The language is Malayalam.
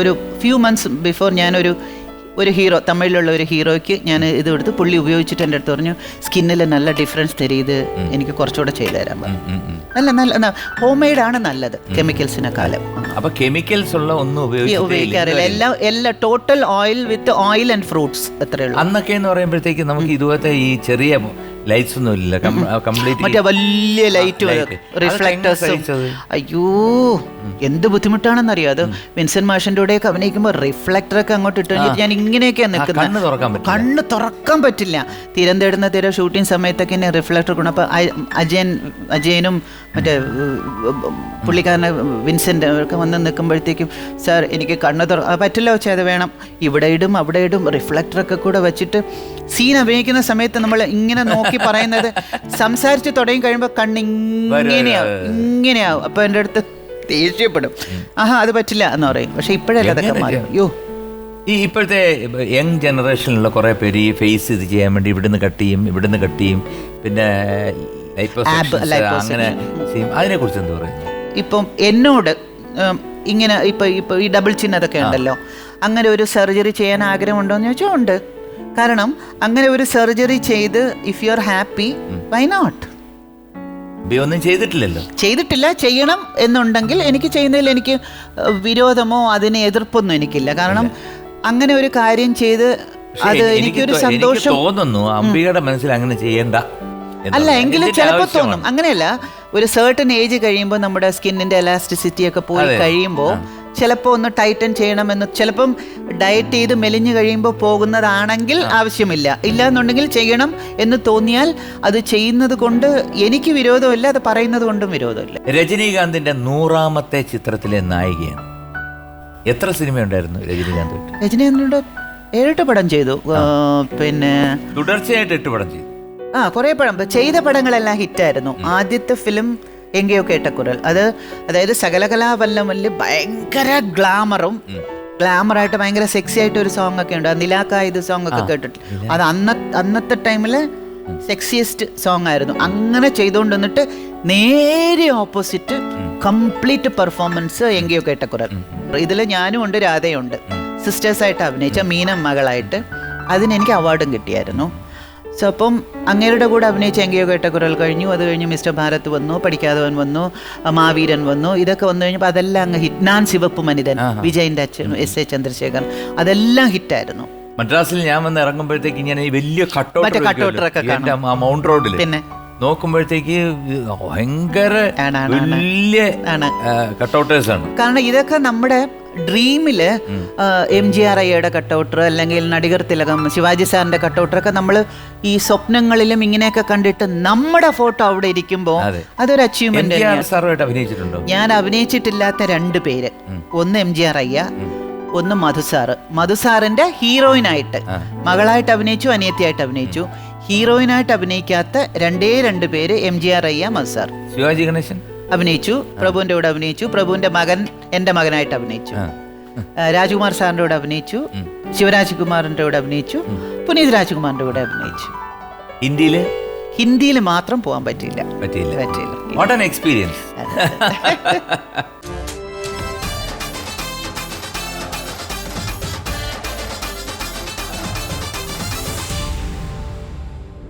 ഒരു ഫ്യൂ മന്ത്സ് ബിഫോർ ഞാനൊരു ഒരു ഹീറോ തമിഴിലുള്ള ഒരു ഹീറോയ്ക്ക് ഞാൻ ഇത് എടുത്ത് പുള്ളി ഉപയോഗിച്ചിട്ട് എന്റെ അടുത്ത് പറഞ്ഞു സ്കിന്നിൽ നല്ല ഡിഫറൻസ് തരും ഇത് എനിക്ക് കുറച്ചുകൂടെ ചെയ്തു തരാൻ. നല്ല നല്ല ഹോം മെയ്ഡ് ആണ് നല്ലത് കെമിക്കൽസിനെ കാലം. അപ്പൊ കെമിക്കൽസ് ഉള്ള ഒന്നും ഉപയോഗിക്കാറില്ല. എല്ലാം എല്ലാ total oil with oil and fruits അത്രയുള്ളൂ അന്നൊക്കെ എന്ന് പറയുമ്പോഴത്തേക്ക് നമുക്ക് ഇതുപോലത്തെ ഈ ചെറിയ ലൈറ്റ്സ് ഒന്നും ഇല്ല. കംപ്ലീറ്റ് മറ്റേ വലിയ ലൈറ്റ് അയ്യോ എന്ത് ബുദ്ധിമുട്ടാണെന്നറിയോ അത്? വിൻസൻ മാഷിന്റെ കൂടെ ഒക്കെ അഭിനയിക്കുമ്പോൾ റിഫ്ലക്ടറൊക്കെ അങ്ങോട്ട് ഇട്ട് ഞാൻ ഇങ്ങനെയൊക്കെയാണ് നിൽക്കുന്നത് കണ്ണ് തുറക്കാൻ പറ്റില്ല. പറ്റില്ല. തീരം ഷൂട്ടിംഗ് സമയത്തൊക്കെ എന്നെ റിഫ്ലക്ടർ കൊണ്ട് അപ്പോൾ അജയൻ അജയനും മറ്റേ പുള്ളിക്കാരനെ വിൻസെന്റ് ഒക്കെ വന്ന് നിൽക്കുമ്പോഴത്തേക്കും സാർ എനിക്ക് കണ്ണ് തുറ പറ്റില്ല വെച്ചാൽ അത് വേണം. ഇവിടെ ഇടും അവിടെ ഇടും. റിഫ്ലക്ടറൊക്കെ കൂടെ വെച്ചിട്ട് സീൻ അഭിനയിക്കുന്ന സമയത്ത് നമ്മൾ ഇങ്ങനെ നോക്കി പറയുന്നത് സംസാരിച്ച് തുടങ്ങി കഴിയുമ്പോൾ കണ്ണ് ഇങ്ങനെയാവും. അപ്പോൾ എന്റെ അടുത്ത് ദേഷ്യപ്പെടും. ആഹാ അത് പറ്റില്ല എന്ന് പറയും. പക്ഷെ ഇപ്പോഴല്ല അതൊക്കെ മാറി. യോ. ഈ ഇപ്പോഴത്തെ യങ് ജനറേഷനിലുള്ള കുറെ പേര് ഈ ഫേസ് ഇത് ചെയ്യാൻ വേണ്ടി ഇവിടുന്ന് കട്ട് ചെയ്യും ഇവിടുന്ന് കട്ട് ചെയ്യും. പിന്നെ അങ്ങനെ അതിനെ കുറിച്ച് എന്താ പറയുന്നു ഇപ്പം എന്നോട് ഇങ്ങനെ ഇപ്പൊ ഇപ്പൊ ഈ ഡബിൾ ചിൻ അതൊക്കെ ഉണ്ടല്ലോ. അങ്ങനെ ഒരു സർജറി ചെയ്യാൻ ആഗ്രഹമുണ്ടോ എന്ന് ചോദിച്ചാൽ ഉണ്ട്. കാരണം അങ്ങനെ ഒരു സർജറി ചെയ്ത് if you are happy why not ഒന്നും ചെയ്തിട്ടില്ലല്ലോ. ചെയ്തിട്ടില്ല ചെയ്യണം എന്നുണ്ടെങ്കിൽ എനിക്ക് ചെയ്യുന്നതിൽ എനിക്ക് വിരോധമോ അതിന് എതിർപ്പൊന്നും എനിക്കില്ല. കാരണം അങ്ങനെ ഒരു കാര്യം ചെയ്ത് അത് എനിക്ക് എനിക്കൊരു സന്തോഷം. തോന്നുന്നു അംബികയുടെ മനസ്സിൽ അങ്ങനെ ചെയ്യണ്ട അല്ല എങ്കിലും ചിലപ്പോ ചിലപ്പോൾ. തോന്നും. അങ്ങനെയല്ല ഒരു സർട്ടൻ ഏജ് കഴിയുമ്പോൾ നമ്മുടെ സ്കിന്നിന്റെ എലാസ്റ്റിസിറ്റി ഒക്കെ പോയി കഴിയുമ്പോൾ ചിലപ്പോൾ ഒന്ന് ടൈറ്റൻ ചെയ്യണമെന്ന് ചിലപ്പം ഡയറ്റ് ചെയ്ത് മെലിഞ്ഞു കഴിയുമ്പോൾ പോകുന്നതാണെങ്കിൽ ആവശ്യമില്ല. ഇല്ല എന്നുണ്ടെങ്കിൽ ചെയ്യണം എന്ന് തോന്നിയാൽ അത് ചെയ്യുന്നത് കൊണ്ട് എനിക്ക് വിരോധമില്ല അത് പറയുന്നത് കൊണ്ടും വിരോധമില്ല. രജനീകാന്തിന്റെ നൂറാമത്തെ ചിത്രത്തിലെ നായികയാണ്. എത്ര സിനിമ ഉണ്ടായിരുന്നു രജനീകാന്ത് രജനീകാന്തിന്റെ ഏഴെട്ട് പടം ചെയ്തു. പിന്നെ തുടർച്ചയായിട്ട് എട്ട് പടം ചെയ്തു. ആ കുറേ പടം. ചെയ്ത പടങ്ങളെല്ലാം ഹിറ്റായിരുന്നു. ആദ്യത്തെ ഫിലിം എങ്കയോ കേട്ടക്കുരൽ അത് അതായത് സകലകലാവല്ലമല്ല് ഭയങ്കര ഗ്ലാമറും ഗ്ലാമറായിട്ട് ഭയങ്കര സെക്സി ആയിട്ട് ഒരു സോങ് ഒക്കെ ഉണ്ട് നിലാക്ക ഇത് സോങ് ഒക്കെ കേട്ടിട്ട്. അത് അന്ന അന്നത്തെ ടൈമിൽ സെക്സിയസ്റ്റ് സോങ് ആയിരുന്നു. അങ്ങനെ ചെയ്തുകൊണ്ട് വന്നിട്ട് നേരെ ഓപ്പോസിറ്റ് കംപ്ലീറ്റ് പെർഫോമൻസ് എങ്കയോ കുരൽ ഇതിൽ ഞാനും ഉണ്ട് രാധയുണ്ട് സിസ്റ്റേഴ്സായിട്ട് അഭിനയിച്ച മീനം മകളായിട്ട് അതിന് എനിക്ക് അവാർഡും കിട്ടിയായിരുന്നു. സോ അപ്പം അങ്ങേരുടെ കൂടെ അഭിനയിച്ച എങ്കിയോ കേട്ട കുറൽ കഴിഞ്ഞു. അത് കഴിഞ്ഞ് മിസ്റ്റർ ഭാരത് വന്നു പഠിക്കാതവൻ വന്നു മാവീരൻ വന്നു. ഇതൊക്കെ വന്നു കഴിഞ്ഞപ്പോൾ അതെല്ലാം അങ്ങ് ഹിറ്റ്. നാൻ ശിവപ്പ് മനിതൻ വിജയന്റെ അച്ഛൻ എസ് എ ചന്ദ്രശേഖർ അതെല്ലാം ഹിറ്റായിരുന്നു. മദ്രാസിൽ ഞാൻ വന്ന് ഇറങ്ങുമ്പോഴത്തേക്ക് ഇങ്ങനെ ഈ വലിയ ഒക്കെ മൗണ്ട് റോഡിൽ പിന്നെ? നോക്കുമ്പോഴത്തേക്ക് ഭയങ്കര. വലിയ കട്ടൗട്ടേഴ്സ് ആണ്. കാരണം ഇതൊക്കെ നമ്മുടെ ഡ്രീമിൽ എം ജി ആർ ഐയുടെ കട്ടൗട്ടർ അല്ലെങ്കിൽ നടികർ തിലകം ശിവാജി സാറിന്റെ കട്ടൗട്ടറൊക്കെ നമ്മൾ ഈ സ്വപ്നങ്ങളിലും ഇങ്ങനെയൊക്കെ കണ്ടിട്ട് നമ്മുടെ ഫോട്ടോ അവിടെ ഇരിക്കുമ്പോൾ അതെ. അതൊരു അച്ചീവ്മെന്റ് ഞാൻ അഭിനയിച്ചിട്ടില്ലാത്ത രണ്ട് പേര്. ഒന്ന് എം ജി ആർ അയ്യ ഒന്ന് മധുസാറ്. മധുസാറിന്റെ ഹീറോയിനായിട്ട് മകളായിട്ട് അഭിനയിച്ചു അനിയത്തിയായിട്ട് അഭിനയിച്ചു. ഹീറോയിനായിട്ട് അഭിനയിക്കാത്ത രണ്ടേ രണ്ട് പേര് എം ജി ആർ അയ്യ മസർ ശിവാജി ഗണേശൻ? അഭിനയിച്ചു. പ്രഭുവിന്റെ കൂടെ അഭിനയിച്ചു. പ്രഭുവിന്റെ മകൻ എന്റെ മകനായിട്ട് അഭിനയിച്ചു. രാജകുമാർ സാറിന്റെ കൂടെ അഭിനയിച്ചു. ശിവരാജ് കുമാറിന്റെ കൂടെ അഭിനയിച്ചു. പുനീത് രാജ്കുമാറിന്റെ കൂടെ അഭിനയിച്ചു. ഹിന്ദിയിൽ? ഹിന്ദിയിൽ മാത്രം പോകാൻ പറ്റില്ല പറ്റില്ല പറ്റിയില്ല. An experience